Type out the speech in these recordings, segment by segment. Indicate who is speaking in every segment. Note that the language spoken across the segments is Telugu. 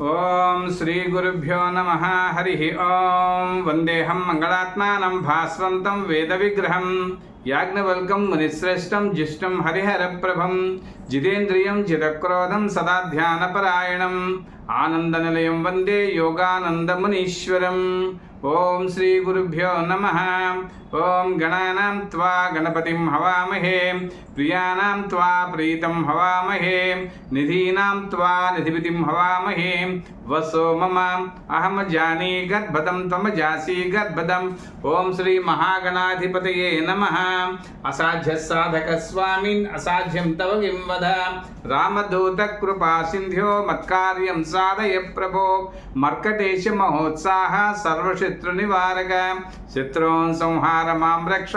Speaker 1: ఓం శ్రీ గురుభ్యో నమ. హరి ఓం. వందేహం మంగళాత్మానం భాస్వంతం వేద విగ్రహం. యాజ్ఞవల్కం మునిశ్రేష్టం జిష్టం హరిహరప్రభం జితేంద్రియం జితక్రోధం సదా ధ్యానపరాయణం. ఆనందనిలయం వందే యోగానందమునీశ్వరం ఓం శ్రీ గురుభ్యో నమ. ఓం గణానాం త్వా గణపతిం హవామహే. ప్రియాణం త్వా ప్రీతం హవామహే. నిధీనాం త్వా నిధిపతిం హవామహే. వసో మమ అహం జానీ గద్భదం తమ జాసీ గద్భదం. ఓం శ్రీ మహాగణాధిపతయే నమ. అసాధ్య సాధక స్వామిన్ అసాధ్యం తవ వింవద రామదూత కృపా సింధ్యో మత్కార్యం సాధయ ప్రభో. మర్కటేశ మహోత్సాహ సర్వశత్రు నివారక. శత్రూన్ సంహార మాం రక్ష.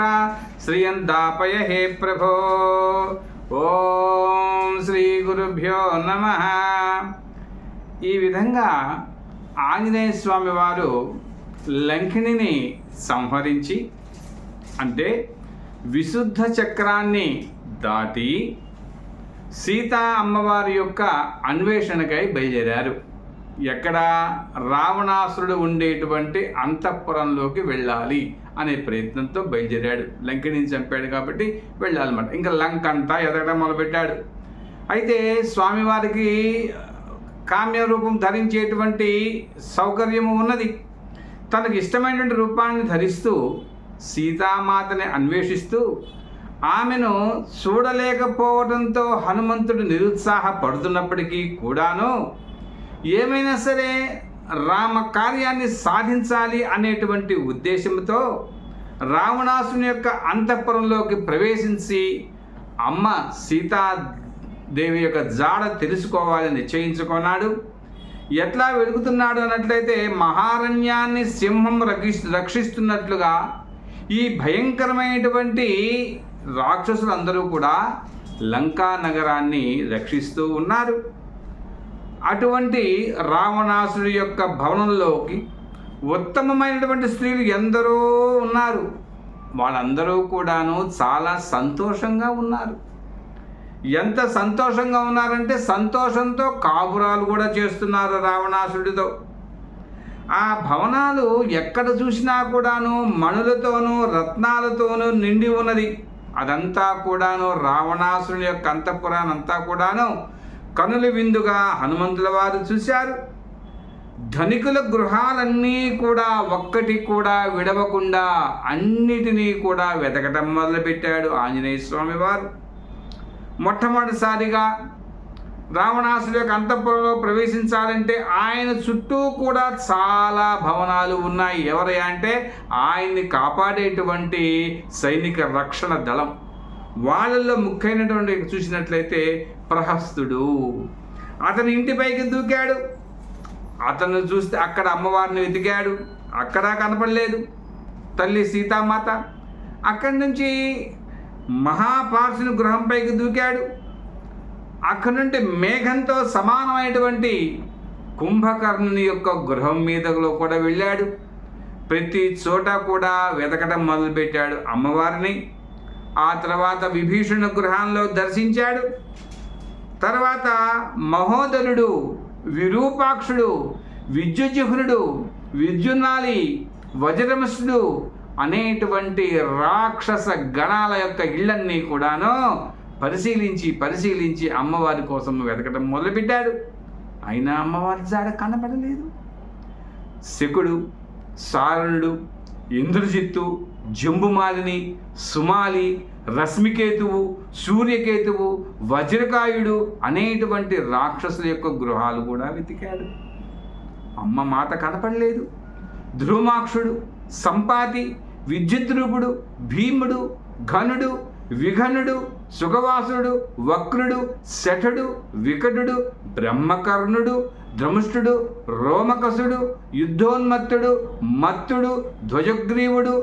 Speaker 1: శ్రియందాపయ హే ప్రభో. ఓం శ్రీ గురుభ్యో నమ. ఈ విధంగా ఆంజనేయ స్వామి వారు లంకిణిని సంహరించి అంటే విశుద్ధ చక్రాన్ని దాటి సీతా అమ్మవారి యొక్క అన్వేషణకై బయలుదేరారు. ఎక్కడ రావణాసురుడు ఉండేటువంటి అంతఃపురంలోకి వెళ్ళాలి అనే ప్రయత్నంతో బయలుదేరాడు. లంకిణిని చంపాడు కాబట్టి వెళ్ళాలన్నమాట. ఇంకా లంక అంతా ఎదగడం మొదలుపెట్టాడు. అయితే స్వామివారికి కామ్య రూపం ధరించేటువంటి సౌకర్యము ఉన్నది. తనకు ఇష్టమైనటువంటి రూపాన్ని ధరిస్తూ సీతామాతని అన్వేషిస్తూ ఆమెను చూడలేకపోవడంతో హనుమంతుడు నిరుత్సాహపడుతున్నప్పటికీ కూడాను ఏమైనా సరే రామ కార్యాన్ని సాధించాలి అనేటువంటి ఉద్దేశంతో రావణాసుని యొక్క అంతఃపురంలోకి ప్రవేశించి అమ్మ సీతా దేవి యొక్క జాడ తెలుసుకోవాలని నిశ్చయించుకున్నాడు. ఎట్లా వెలుగుతున్నాడు అన్నట్లయితే మహారణ్యాన్ని సింహం రక్షి రక్షిస్తున్నట్లుగా ఈ భయంకరమైనటువంటి రాక్షసులందరూ కూడా లంకా నగరాన్ని రక్షిస్తూ ఉన్నారు. అటువంటి రావణాసుడి యొక్క భవనంలోకి ఉత్తమమైనటువంటి స్త్రీలు ఎందరో ఉన్నారు. వాళ్ళందరూ కూడాను చాలా సంతోషంగా ఉన్నారు. ఎంత సంతోషంగా ఉన్నారంటే సంతోషంతో కాపురాలు కూడా చేస్తున్నారు రావణాసుడితో. ఆ భవనాలు ఎక్కడ చూసినా కూడాను మణులతోనూ రత్నాలతోనూ నిండి ఉన్నది. అదంతా కూడాను రావణాసుని యొక్క అంతఃపురాన్ని అంతా కూడాను కనుల విందుగా హనుమంతుల వారు చూశారు. ధనికుల గృహాలన్నీ కూడా ఒక్కటి కూడా విడవకుండా అన్నిటినీ కూడా వెతకటం మొదలుపెట్టాడు ఆంజనేయ స్వామి వారు. మొట్టమొదటిసారిగా రావణాసుడి యొక్క అంతఃపురంలో ప్రవేశించాలంటే ఆయన చుట్టూ కూడా చాలా భవనాలు ఉన్నాయి. ఎవరి అంటే ఆయన్ని కాపాడేటువంటి సైనిక రక్షణ దళం. వాళ్ళల్లో ముఖ్యమైనటువంటి చూసినట్లయితే ప్రహస్తుడు. అతని ఇంటిపైకి దూకాడు. అతను చూస్తే అక్కడ అమ్మవారిని వెతికాడు. అక్కడ కనపడలేదు. తల్లి సీతామాత. అక్కడి నుంచి మహాపార్షుని గృహంపైకి దూకాడు. అక్కడి నుండి మేఘంతో సమానమైనటువంటి కుంభకర్ణుని యొక్క గృహం మీదలో కూడా వెళ్ళాడు. ప్రతి చోట కూడా వెతకడం మొదలుపెట్టాడు అమ్మవారిని. ఆ తర్వాత విభీషణ గృహంలో దర్శించాడు. తర్వాత మహోదరుడు విరూపాక్షుడు విద్యుజిహ్నుడు విద్యున్నాలి వజ్రమసుడు అనేటువంటి రాక్షస గణాల యొక్క ఇళ్ళన్నీ కూడాను పరిశీలించి పరిశీలించి అమ్మవారి కోసం వెతకడం మొదలుపెట్టాడు అయినా అమ్మవారి జాడ కనపడలేదు శకుడు సారణుడు ఇంద్రజిత్తు జంబుమాలిని సుమాలి రశ్మికేతువు సూర్యకేతువు వజ్రకాయుడు అనేటువంటి రాక్షసుల యొక్క గృహాలు కూడా వెతికాడు. అమ్మ మాత కనపడలేదు. ధ్రుమాక్షుడు సంపాతి విద్యుద్రూపుడు భీముడు ఘనుడు విఘనుడు సుఖవాసుడు వక్రుడు శఠుడు వికటుడు బ్రహ్మకర్ణుడు ధృముష్టుడు రోమకసుడు యుద్ధోన్మత్తుడు మత్తుడు ధ్వజగ్రీవుడు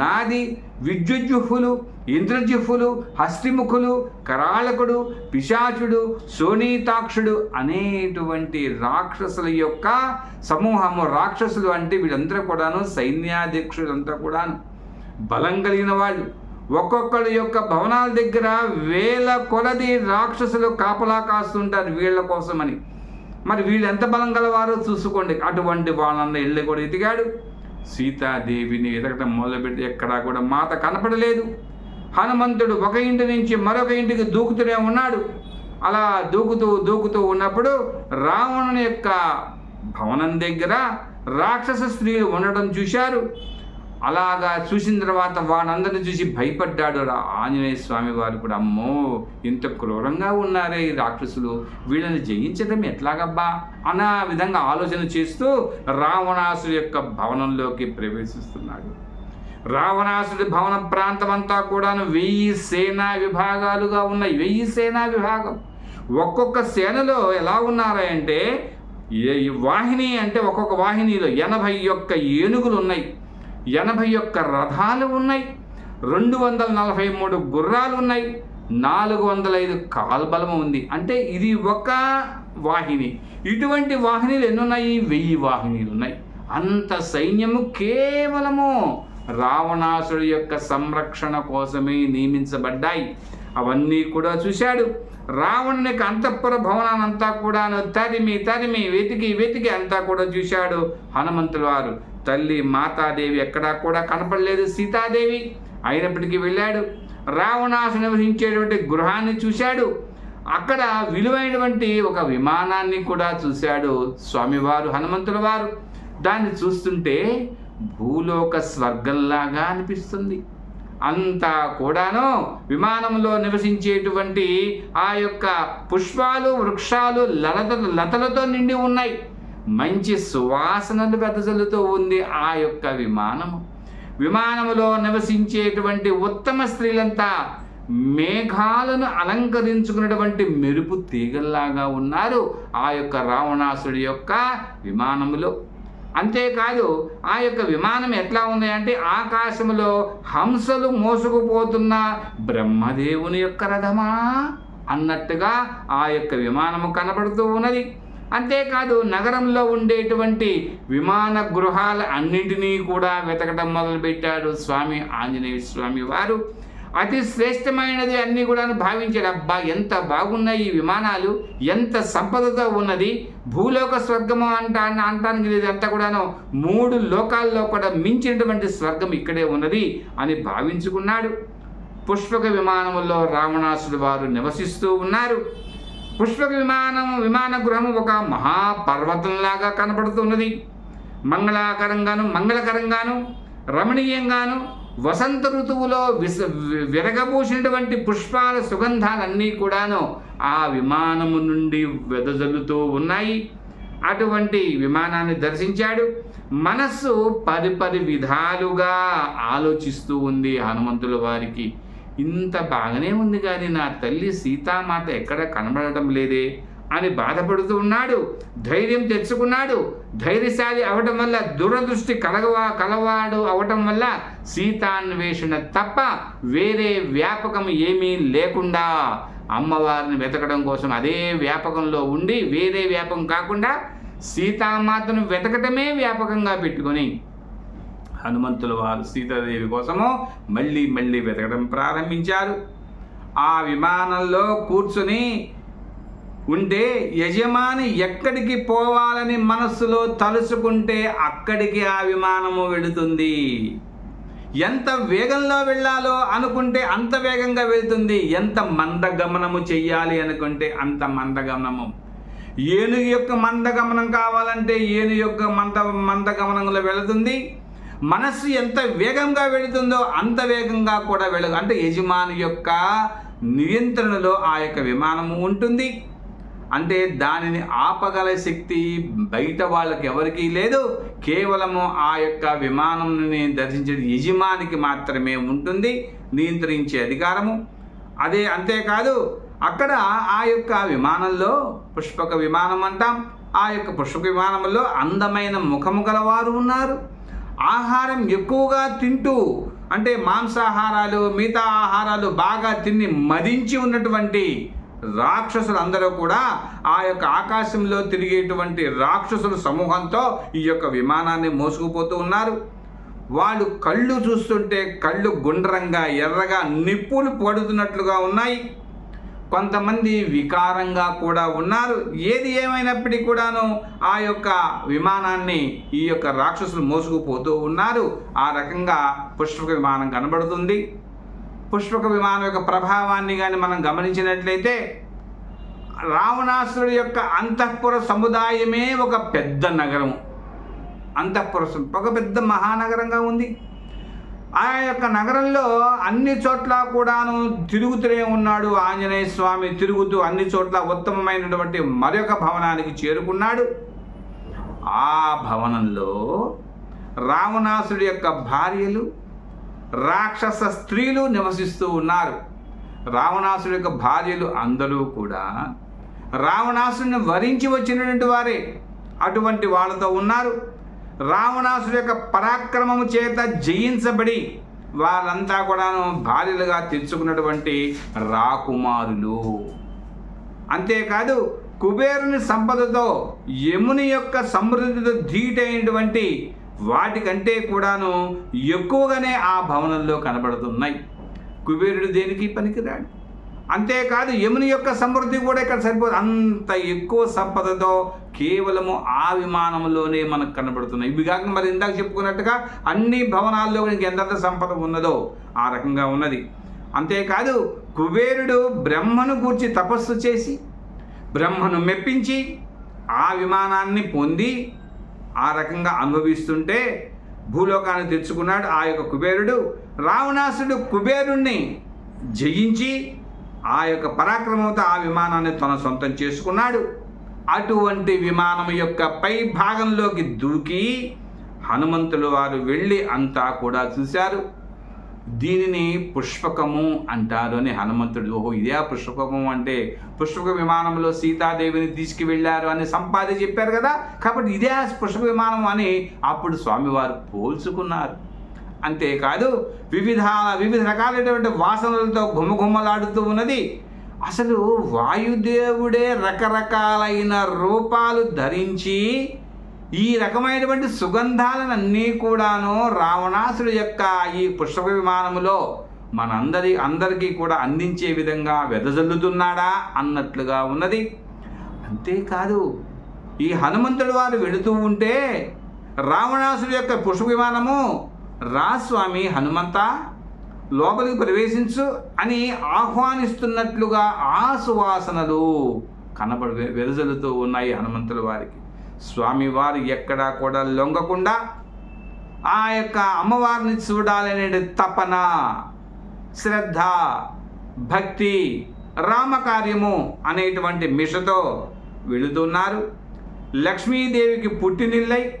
Speaker 1: నాది విద్యుజ్జుహులు ఇంద్రజిహ్వులు హస్తిముఖులు కరాళకుడు పిశాచుడు సోనీతాక్షుడు అనేటువంటి రాక్షసుల యొక్క సమూహము రాక్షసులు అంటే వీళ్ళందరూ కూడాను సైన్యాధ్యక్షులంతా కూడాను. బలం కలిగిన వాళ్ళు. ఒక్కొక్కరి యొక్క భవనాల దగ్గర వేల కొలది రాక్షసులు కాపలా కాస్తుంటారు వీళ్ళ కోసమని. మరి వీళ్ళు ఎంత బలం గలవారో చూసుకోండి. అటువంటి వాళ్ళన్న ఇళ్ళు కూడా ఎదిగాడు సీతాదేవిని ఎదగటం మొదలుపెట్టి ఎక్కడా కూడా మాత కనపడలేదు. హనుమంతుడు ఒక ఇంటి నుంచి మరొక ఇంటికి దూకుతూనే ఉన్నాడు. అలా దూకుతూ దూకుతూ ఉన్నప్పుడు రావణుని యొక్క భవనం దగ్గర రాక్షస స్త్రీలు ఉండడం చూశారు. అలాగా చూసిన తర్వాత వాడందరిని చూసి భయపడ్డాడు ఆంజనేయ స్వామి వారు కూడా అమ్మో ఇంత క్రూరంగా ఉన్నారే ఈ రాక్షసులు. వీళ్ళని జయించడం ఎట్లాగబ్బా? అన్న విధంగా ఆలోచన చేస్తూ రావణాసుడి యొక్క భవనంలోకి ప్రవేశిస్తున్నాడు. రావణాసుడి భవన ప్రాంతం అంతా కూడాను వెయ్యి సేనా విభాగాలుగా ఉన్నాయి. వెయ్యి సేనా విభాగం. ఒక్కొక్క సేనలో ఎలా ఉన్నారంటే ఏ వాహిని అంటే ఒక్కొక్క వాహినిలో ఎనభై ఒక్క ఏనుగులు ఉన్నాయి. ఎనభై ఒక్క రథాలు ఉన్నాయి రెండు వందల నలభై మూడు గుర్రాలు ఉన్నాయి నాలుగు వందల ఐదు కాల్బలము ఉంది. అంటే ఇది ఒక వాహిని. ఇటువంటి వాహినీలు ఎన్నున్నాయి? వెయ్యి వాహినీలు ఉన్నాయి అంత సైన్యము కేవలము రావణాసుడి యొక్క సంరక్షణ కోసమే నియమించబడ్డాయి. అవన్నీ కూడా చూశాడు. రావణునికి అంతఃపుర భవనానంతా కూడాను తరిమి తరిమి వెతికి వెతికి అంతా కూడా చూశాడు హనుమంతుల వారు. తల్లి మాతాదేవి ఎక్కడా కూడా కనపడలేదు. సీతాదేవి అయినప్పటికీ వెళ్ళాడు. రావణాసు నివసించేటువంటి గృహాన్ని చూశాడు. అక్కడ విలువైనటువంటి ఒక విమానాన్ని కూడా చూశాడు స్వామివారు హనుమంతుల వారు. దాన్ని చూస్తుంటే భూలోక స్వర్గంలాగా అనిపిస్తుంది. అంతా కూడాను విమానంలో నివసించేటువంటి ఆ యొక్క పుష్పాలు వృక్షాలు లలత లతలతో నిండి ఉన్నాయి. మంచి సువాసనలు వెదజల్లుతూ ఉంది ఆ యొక్క విమానము. విమానములో నివసించేటువంటి ఉత్తమ స్త్రీలంతా మేఘాలను అలంకరించుకున్నటువంటి మెరుపు తీగల్లాగా ఉన్నారు ఆ యొక్క రావణాసుడి యొక్క విమానములో. అంతేకాదు ఆ యొక్క విమానం ఎట్లా ఉంది అంటే ఆకాశంలో హంసలు మోసుకుపోతున్న బ్రహ్మదేవుని యొక్క రథమా అన్నట్టుగా ఆ యొక్క విమానము కనబడుతూ ఉన్నది. అంతేకాదు నగరంలో ఉండేటువంటి విమాన గృహాల అన్నింటినీ కూడా వెతకడం మొదలుపెట్టాడు స్వామి ఆంజనేయ స్వామి వారు. అతి శ్రేష్టమైనది అన్నీ కూడా భావించాడు అబ్బా ఎంత బాగున్నాయి ఈ విమానాలు ఎంత సంపదతో ఉన్నది. భూలోక స్వర్గము అంట అంటానికి లేదు. అంతా కూడాను మూడు లోకాల్లో కూడా మించినటువంటి స్వర్గం ఇక్కడే ఉన్నది అని భావించుకున్నాడు. పుష్పక విమానంలో రావణాసుడు వారు నివసిస్తూ ఉన్నారు. పుష్ప విమానం విమాన గృహం ఒక మహాపర్వతంలాగా కనబడుతున్నది మంగళాకరంగాను మంగళకరంగాను రమణీయంగాను వసంత ఋతువులో విస విరగబూసినటువంటి పుష్పాల సుగంధాలన్నీ కూడాను ఆ విమానము నుండి వెదజల్లుతూ ఉన్నాయి. అటువంటి విమానాన్ని దర్శించాడు. మనస్సు పరిపరి విధాలుగా ఆలోచిస్తూ ఉంది హనుమంతుల వారికి. ఇంత బాగానే ఉంది కానీ నా తల్లి సీతామాత ఎక్కడ కనబడటం లేదే అని బాధపడుతూ ఉన్నాడు ధైర్యం తెచ్చుకున్నాడు. ధైర్యశాలి అవటం వల్ల దురదృష్టి కలగవా కలవాడు అవటం వల్ల సీతాన్వేషణ తప్ప వేరే వ్యాపకం ఏమీ లేకుండా అమ్మవారిని వెతకడం కోసం అదే వ్యాపకంలో ఉండి వేరే వ్యాపకం కాకుండా సీతామాతను వెతకటమే వ్యాపకంగా పెట్టుకొని హనుమంతుల వారు సీతాదేవి కోసము మళ్ళీ మళ్ళీ వెతకడం ప్రారంభించారు. ఆ విమానంలో కూర్చుని ఉంటే యజమాని ఎక్కడికి పోవాలని మనస్సులో తలుచుకుంటే అక్కడికి ఆ విమానము వెళుతుంది. ఎంత వేగంలో వెళ్ళాలో అనుకుంటే అంత వేగంగా వెళ్తుంది. ఎంత మందగమనము చెయ్యాలి అనుకుంటే అంత మందగమనము. ఏనుగు యొక్క మందగమనం కావాలంటే ఏనుగు యొక్క మంద మందగమనంలో వెళుతుంది. మనస్సు ఎంత వేగంగా వెళుతుందో అంత వేగంగా కూడా వెళ్ళదు అంటే యజమాని యొక్క నియంత్రణలో ఆ యొక్క విమానము ఉంటుంది. అంటే దానిని ఆపగల శక్తి బయట వాళ్ళకి ఎవరికీ లేదు. కేవలము ఆ యొక్క విమానంని దర్శించే యజమానికి మాత్రమే ఉంటుంది. నియంత్రించే అధికారము. అదే అంతేకాదు అక్కడ ఆ యొక్క విమానంలో పుష్పక విమానం అంటాం ఆ యొక్క పుష్పక విమానంలో అందమైన ముఖము గలవారు ఉన్నారు. ఆహారం ఎక్కువగా తింటూ అంటే మాంసాహారాలు మిగతా ఆహారాలు బాగా తిని మదించి ఉన్నటువంటి రాక్షసులు అందరూ కూడా ఆ యొక్క ఆకాశంలో తిరిగేటువంటి రాక్షసుల సమూహంతో ఈ యొక్క విమానాన్ని మోసుకుపోతూ ఉన్నారు. వాళ్ళు కళ్ళు చూస్తుంటే కళ్ళు గుండ్రంగా ఎర్రగా నిప్పులు పడుతున్నట్లుగా ఉన్నాయి. కొంతమంది వికారంగా కూడా ఉన్నారు. ఏది ఏమైనప్పటికీ కూడాను ఆ యొక్క విమానాన్ని ఈ యొక్క రాక్షసులు మోసుకుపోతూ ఉన్నారు. ఆ రకంగా పుష్పక విమానం కనబడుతుంది. పుష్పక విమానం యొక్క ప్రభావాన్ని కానీ మనం గమనించినట్లయితే రావణాసురుడి యొక్క అంతఃపుర సముదాయమే ఒక పెద్ద నగరం అంతఃపుర ఒక పెద్ద మహానగరంగా ఉంది. ఆ యొక్క నగరంలో అన్ని చోట్ల కూడాను తిరుగుతూనే ఉన్నాడు ఆంజనేయ స్వామి తిరుగుతూ అన్ని చోట్ల ఉత్తమమైనటువంటి మరొక భవనానికి చేరుకున్నాడు. ఆ భవనంలో రావణాసుడి యొక్క భార్యలు రాక్షస స్త్రీలు నివసిస్తూ ఉన్నారు. రావణాసుడి యొక్క భార్యలు అందరూ కూడా రావణాసుడిని వరించి వచ్చినటువంటి వారే అటువంటి వాళ్ళతో ఉన్నారు. రావణాసుడు యొక్క పరాక్రమము చేత జయించబడి వాళ్ళంతా కూడాను భార్యలుగా తెచ్చుకున్నటువంటి రాకుమారులు. అంతేకాదు కుబేరుని సంపదతో యముని యొక్క సమృద్ధితో ధీటైనటువంటి వాటికంటే కూడాను ఎక్కువగానే ఆ భవనంలో కనబడుతున్నాయి. కుబేరుడు దేనికి పనికిరాడు? అంతేకాదు యముని యొక్క సమృద్ధి కూడా ఇక్కడ సరిపోదు. అంత ఎక్కువ సంపదతో కేవలము ఆ విమానంలోనే మనకు కనబడుతున్నాయి. ఇవి కాక మరి ఇందాక చెప్పుకున్నట్టుగా అన్ని భవనాల్లో ఇంక ఎంతెంత సంపద ఉన్నదో ఆ రకంగా ఉన్నది. అంతేకాదు కుబేరుడు బ్రహ్మను గూర్చి తపస్సు చేసి బ్రహ్మను మెప్పించి ఆ విమానాన్ని పొంది ఆ రకంగా అనుభవిస్తుంటే భూలోకాన్ని తెచ్చుకున్నాడు ఆ యొక్క కుబేరుడు. రావణాసుడు కుబేరుణ్ణి జయించి ఆ యొక్క పరాక్రమంతో ఆ విమానాన్ని తన సొంతం చేసుకున్నాడు. అటువంటి విమానం యొక్క పై భాగంలోకి దూకి హనుమంతులు వారు వెళ్ళి అంతా కూడా చూశారు. దీనిని పుష్పకము అంటారు అని హనుమంతుడు ఓహో ఇదే ఆ పుష్పకము అంటే పుష్పక విమానంలో సీతాదేవిని తీసుకువెళ్ళారు అని సంపాది చెప్పారు కదా. కాబట్టి ఇదే పుష్ప విమానం అని అప్పుడు స్వామివారు పోల్చుకున్నారు. అంతేకాదు వివిధ వివిధ రకాలైనటువంటి వాసనలతో గుమ్మగుమ్మలాడుతూ ఉన్నది. అసలు వాయుదేవుడే రకరకాలైన రూపాలు ధరించి ఈ రకమైనటువంటి సుగంధాలన్నీ కూడాను రావణాసుడు యొక్క ఈ పుష్ప విమానములో మనందరి అందరికీ కూడా అందించే విధంగా వెదజల్లుతున్నాడా అన్నట్లుగా ఉన్నది. అంతేకాదు ఈ హనుమంతుడు వారు వెళుతూ ఉంటే రావణాసుడి యొక్క పుష్ప విమానము రా స్వామి హనుమంత లోపలికి ప్రవేశించు అని ఆహ్వానిస్తున్నట్లుగా ఆ సువాసనలు కనబడి వెదజల్లుతూ ఉన్నాయి హనుమంతుల వారికి. స్వామివారు ఎక్కడా కూడా లొంగకుండా ఆ యొక్క అమ్మవారిని చూడాలనే తపన శ్రద్ధ భక్తి రామకార్యము అనేటువంటి మిషతో వెళుతున్నారు. లక్ష్మీదేవికి పుట్టినిల్లై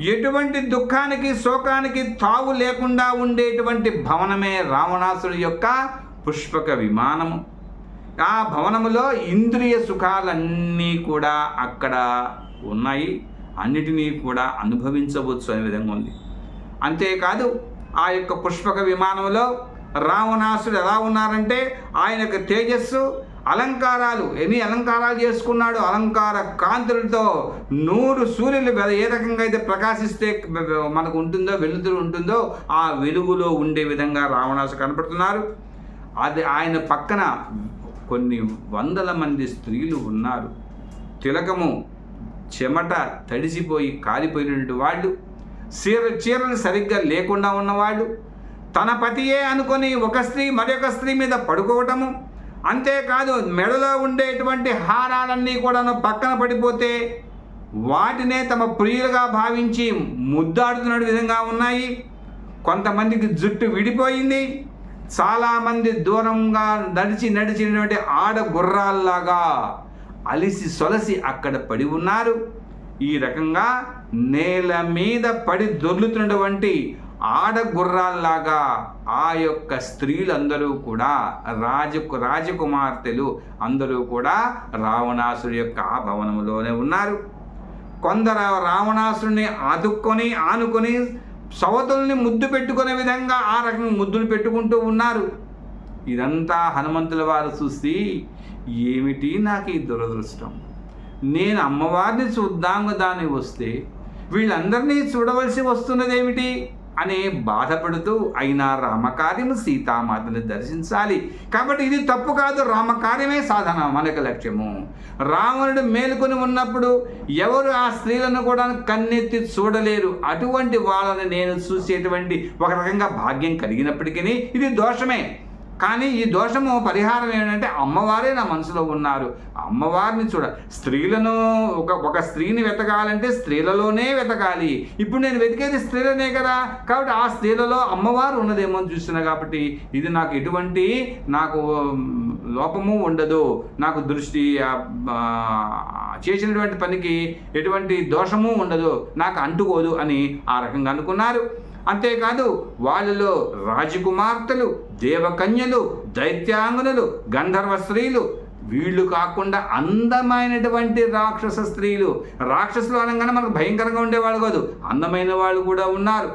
Speaker 1: ఎటువంటి దుఃఖానికి శోకానికి తావు లేకుండా ఉండేటువంటి భవనమే రావణాసుడి యొక్క పుష్పక విమానము. ఆ భవనములో ఇంద్రియ సుఖాలన్నీ కూడా అక్కడ ఉన్నాయి. అన్నిటినీ కూడా అనుభవించవచ్చు అనే విధంగా ఉంది. అంతేకాదు ఆ యొక్క పుష్పక విమానంలో రావణాసుడు ఎలా ఉన్నారంటే ఆయన యొక్క తేజస్సు అలంకారాలు. ఎన్ని అలంకారాలు చేసుకున్నాడు? అలంకార కాంతులతో నూరు సూర్యులు ఏ రకంగా అయితే ప్రకాశిస్తే మనకు ఉంటుందో వెలుతురు ఉంటుందో ఆ వెలుగులో ఉండే విధంగా రావణాసు కనపడుతున్నారు. అది ఆయన పక్కన కొన్ని వందల మంది స్త్రీలు ఉన్నారు. తిలకము చెమట తడిసిపోయి కాలిపోయినటువంటి వాళ్ళు. చీర చీరలు సరిగ్గా లేకుండా ఉన్నవాళ్ళు. తన పతియే అనుకొని ఒక స్త్రీ మరొక స్త్రీ మీద పడుకోవటము. అంతేకాదు మెడలో ఉండేటువంటి హారాలన్నీ కూడాను పక్కన పడిపోతే వాటినే తమ ప్రియులుగా భావించి ముద్దాడుతున్న విధంగా ఉన్నాయి. కొంతమందికి జుట్టు విడిపోయింది. చాలామంది దూరంగా నడిచి నడిచినటువంటి ఆడ గుర్రాల్లాగా అలిసి సొలసి అక్కడ పడి ఉన్నారు. ఈ రకంగా నేల మీద పడి దొర్లుతున్నటువంటి ఆడ గుర్రాల్లాగా ఆ యొక్క స్త్రీలందరూ కూడా రాజు రాజకుమార్తెలు అందరూ కూడా రావణాసుడి యొక్క ఆ భవనంలోనే ఉన్నారు. కొందరు రావణాసుడిని ఆదుక్కొని ఆనుకొని సవతుల్ని ముద్దు పెట్టుకునే విధంగా ఆ రకంగా ముద్దులు పెట్టుకుంటూ ఉన్నారు. ఇదంతా హనుమంతుల వారు చూసి ఏమిటి నాకు ఈ దురదృష్టం? నేను అమ్మవారిని చూద్దాము దాన్ని వస్తే వీళ్ళందరినీ చూడవలసి వస్తున్నదేమిటి? అనే బాధపడుతూ అయినా రామకార్యము సీతామాతను దర్శించాలి. కాబట్టి ఇది తప్పు కాదు రామకార్యమే సాధన మనకు లక్ష్యము. రావణుడు మేలుకొని ఉన్నప్పుడు ఎవరు ఆ స్త్రీలను కూడా కన్నెత్తి చూడలేరు. అటువంటి వాళ్ళని నేను చూసేటువంటి ఒక రకంగా భాగ్యం కలిగినప్పటికీ ఇది దోషమే. కానీ ఈ దోషము పరిహారం ఏంటంటే అమ్మవారే నా మనసులో ఉన్నారు. అమ్మవారిని చూడ స్త్రీలను ఒక ఒక స్త్రీని వెతకాలంటే స్త్రీలలోనే వెతకాలి. ఇప్పుడు నేను వెతికేది స్త్రీలనే కదా. కాబట్టి ఆ స్త్రీలలో అమ్మవారు ఉన్నదేమో అని చూస్తున్నా కాబట్టి ఇది నాకు ఎటువంటి నాకు లోపము ఉండదు. నాకు దృష్టి చేసినటువంటి పనికి ఎటువంటి దోషము ఉండదు. నాకు అంటుకోదు అని ఆ రకంగా అనుకున్నారు. అంతేకాదు వాళ్ళలో రాజకుమార్తెలు దేవకన్యలు దైత్యాంగులు గంధర్వ స్త్రీలు వీళ్ళు కాకుండా అందమైనటువంటి రాక్షస స్త్రీలు. రాక్షసులు అనగానే మనకు భయంకరంగా ఉండేవాళ్ళు కాదు అందమైన వాళ్ళు కూడా ఉన్నారు.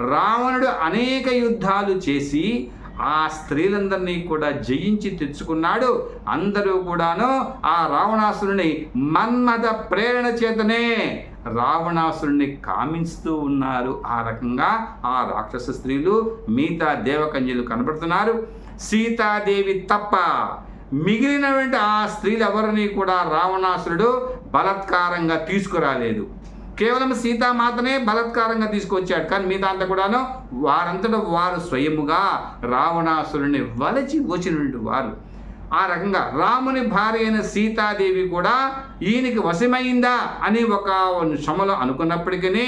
Speaker 1: రావణుడు అనేక యుద్ధాలు చేసి ఆ స్త్రీలందరినీ కూడా జయించి తెచ్చుకున్నాడు. అందరూ కూడాను ఆ రావణాసురుని మన్మథ ప్రేరణ చేతనే రావణాసురుణ్ణి కామిస్తూ ఉన్నారు. ఆ రకంగా ఆ రాక్షస స్త్రీలు మిగతా దేవకన్యలు కనబడుతున్నారు. సీతాదేవి తప్ప మిగిలిన వెంట ఆ స్త్రీలు ఎవరిని కూడా రావణాసురుడు బలత్కారంగా తీసుకురాలేదు. కేవలం సీతామాతనే బలత్కారంగా తీసుకొచ్చాడు. కానీ మీ దాంట్లో కూడాను వారంతట వారు స్వయముగా రావణాసురుని వలచి వచ్చినటువంటి వారు. ఆ రకంగా రాముని భార్య అయిన సీతాదేవి కూడా ఈయనకి వశమైందా అని ఒక శ్రమలో అనుకున్నప్పటికీ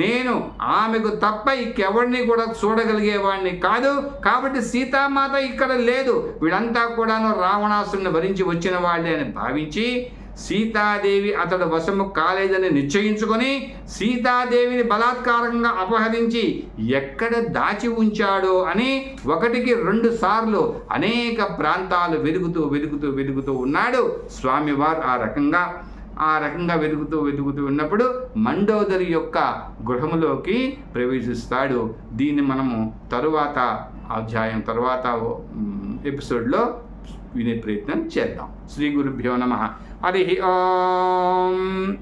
Speaker 1: నేను ఆమెకు తప్ప ఇంకెవరిని కూడా చూడగలిగేవాడిని కాదు. కాబట్టి సీతామాత ఇక్కడ లేదు. వీళ్ళంతా కూడాను రావణాసురుని భరించి వచ్చిన వాళ్ళే అని భావించి సీతాదేవి అతడు వశము కాలేదని నిశ్చయించుకొని సీతాదేవిని బలాత్కారంగా అపహరించి ఎక్కడ దాచి ఉంచాడో అని ఒకటికి రెండు సార్లు అనేక ప్రాంతాలు వెలుగుతూ వెలుగుతూ వెలుగుతూ ఉన్నాడు స్వామివారు ఆ రకంగా. ఆ రకంగా వెతుకుతూ వెతుకుతూ ఉన్నప్పుడు మండోదరి యొక్క గృహములోకి ప్రవేశిస్తాడు. దీన్ని మనము తరువాత అధ్యాయం తర్వాత ఎపిసోడ్లో వినే ప్రయత్నం చేద్దాం. శ్రీ గురుభ్యో నమ. హరి ఓం.